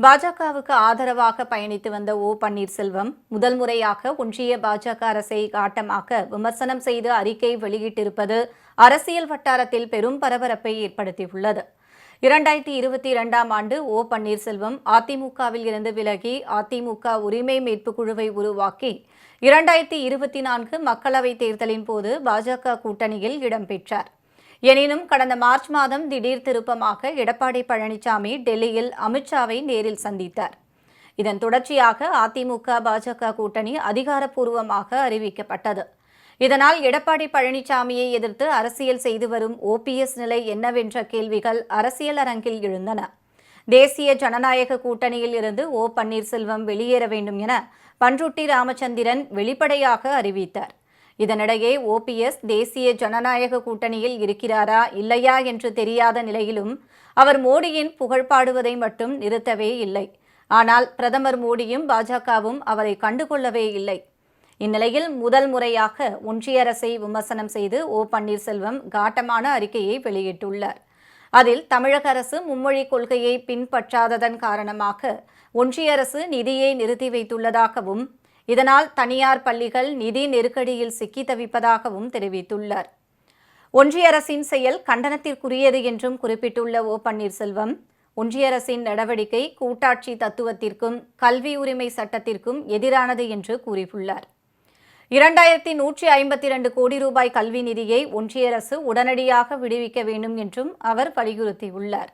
பாஜகவுக்கு ஆதரவாக பயணித்து வந்த ஓ பன்னீர்செல்வம் முதல் முறையாக ஒன்றிய பாஜக அரசை காட்டமாக விமர்சனம் செய்து அறிக்கை வெளியிட்டிருப்பது அரசியல் வட்டாரத்தில் பெரும் பரபரப்பை ஏற்படுத்தியுள்ளது. இரண்டாயிரத்தி இருபத்தி இரண்டாம் ஆண்டு ஓ பன்னீர்செல்வம் அதிமுகவில் இருந்து விலகி அதிமுக உரிமை மீட்புக் குழுவை உருவாக்கி இரண்டாயிரத்தி இருபத்தி நான்கு மக்களவைத் தேர்தலின் போது பாஜக கூட்டணியில் இடம்பெற்றார் எனினும் கடந்த மார்ச் மாதம் திடீர் திருப்பமாக எடப்பாடி பழனிசாமி டெல்லியில் அமித்ஷாவை நேரில் சந்தித்தார். இதன் தொடர்ச்சியாக அதிமுக பாஜக கூட்டணி அதிகாரப்பூர்வமாக அறிவிக்கப்பட்டது. இதனால் எடப்பாடி பழனிசாமியை எதிர்த்து அரசியல் செய்து வரும் ஓபிஎஸ் நிலை என்னவென்ற கேள்விகள் அரசியல் அரங்கில் எழுந்தன. தேசிய ஜனநாயக கூட்டணியில் இருந்து ஓ பன்னீர்செல்வம் வெளியேற வேண்டும் என பன்ருட்டி ராமச்சந்திரன் வெளிப்படையாக அறிவித்தார். இதனிடையே ஓபிஎஸ் தேசிய ஜனநாயக கூட்டணியில் இருக்கிறாரா இல்லையா என்று தெரியாத நிலையிலும் அவர் மோடியின் புகழ் பாடுவதை மட்டும் நிறுத்தவே இல்லை. ஆனால் பிரதமர் மோடியும் பாஜகவும் அவரை கண்டுகொள்ளவே இல்லை. இந்நிலையில் முதல் முறையாக ஒன்றிய அரசை விமர்சனம் செய்து ஓ பன்னீர்செல்வம் காட்டமான அறிக்கையை வெளியிட்டுள்ளார். அதில் தமிழக அரசு மும்மொழி கொள்கையை பின்பற்றாததன் காரணமாக ஒன்றிய அரசு நிதியை நிறுத்தி வைத்துள்ளதாகவும் இதனால் தனியார் பள்ளிகள் நிதி நெருக்கடியில் சிக்கி தவிப்பதாகவும் தெரிவித்துள்ளார். ஒன்றிய அரசின் செயல் கண்டனத்திற்குரியது என்றும் குறிப்பிட்டுள்ள ஓ பன்னீர்செல்வம் ஒன்றிய அரசின் நடவடிக்கை கூட்டாட்சி தத்துவத்திற்கும் கல்வி உரிமை சட்டத்திற்கும் எதிரானது என்று கூறியுள்ளார். இரண்டாயிரத்தி நூற்றி ஐம்பத்தி இரண்டு கோடி ரூபாய் கல்வி நிதியை ஒன்றிய அரசு உடனடியாக விடுவிக்க வேண்டும் என்றும் அவர் வலியுறுத்தியுள்ளார்.